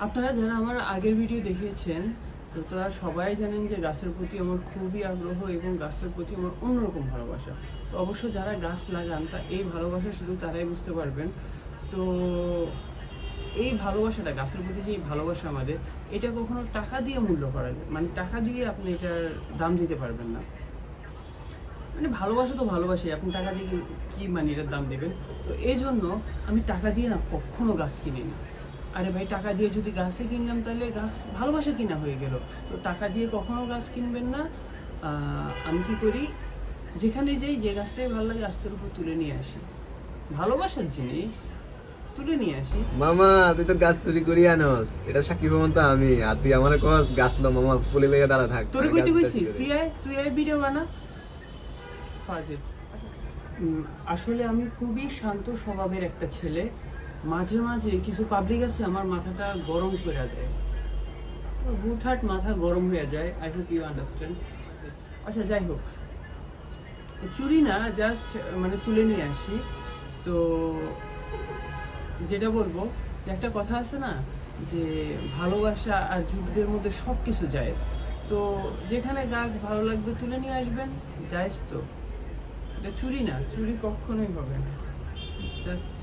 আপনারা যারা আমার আগের ভিডিও দেখিয়েছেন, তো তারা সবাই জানেন যে গাছের প্রতি আমার খুবই আগ্রহ এবং গাছের প্রতি আমার অন্যরকম ভালোবাসা। তো অবশ্য যারা গাছ লাগান, তা এই ভালোবাসা শুধু তারাই বুঝতে পারবেন। তো এই ভালোবাসাটা, গাছের প্রতি যে ভালোবাসা আমাদের, এটা কখনো টাকা দিয়ে মূল্য করা যায় মানে টাকা দিয়ে আপনি এটার দাম দিতে পারবেন না। মানে ভালোবাসা তো ভালোবাসি আপনি টাকা দিয়ে কি- মানে এটার দাম দেবেন? তো এই জন্য আমি টাকা দিয়ে না কখনো গাছ কিনি না আরে ভাই টাকা দিয়ে যদি গাছে কিনলাম তাহলে গাছ ভালোবাসা কিনা হয়ে গেল। তো টাকা দিয়ে কখনো গাছ কিনবেন না। আমি কি করি? যেখানে যাই যে গাছটাই ভালো লাগে গাছটার উপর তুলে নিয়ে আসি। ভালোবাসার জিনিস তুলে নিয়ে আসি। মামা তুই তো গাছ চুরি করি আনস। এটা সাকিব তো আমি। আর তুই আমার কস গাছ লো মামা ফুলে লেগে দাঁড়া থাক। তোরে কইতে কইছি তুই আয় তুই আয় ভিডিও বানা। ফাজিল। আসলে আমি খুবই শান্ত স্বভাবের একটা ছেলে। মাঝে মাঝে কিছু পাবলিক আছে, আমার মাথাটা গরম করে দেয়। হুটহাট মাথা গরম হয়ে যায় আই হোপ ইউ আন্ডারস্ট্যান্ড আচ্ছা যাই হোক। চুরি না জাস্ট মানে তুলে নিয়ে আসি। তো যেটা বলব, যে একটা কথা আছে না, যে ভালোবাসা আর যুদ্ধের মধ্যে সব কিছু জায়েজ। তো যেখানে গাছ ভালো লাগবে তুলে নিয়ে আসবেন, জায়েজ তো। এটা চুরি না, চুরি কখনোই হবে না। জাস্ট